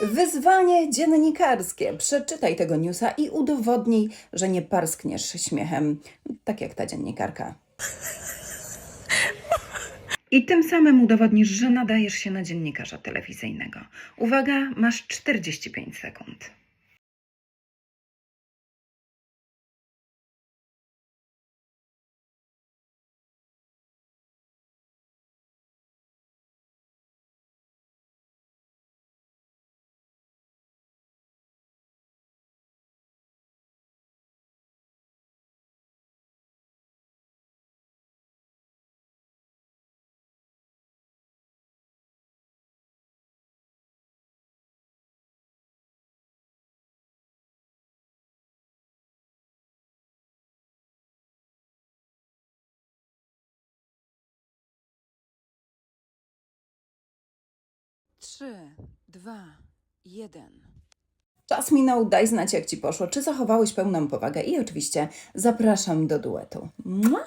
Wyzwanie dziennikarskie. Przeczytaj tego newsa i udowodnij, że nie parskniesz śmiechem, tak jak ta dziennikarka. I tym samym udowodnisz, że nadajesz się na dziennikarza telewizyjnego. Uwaga, masz 45 sekund. Trzy, dwa, jeden. Czas minął, daj znać jak ci poszło, czy zachowałeś pełną powagę i oczywiście zapraszam do duetu. Mua!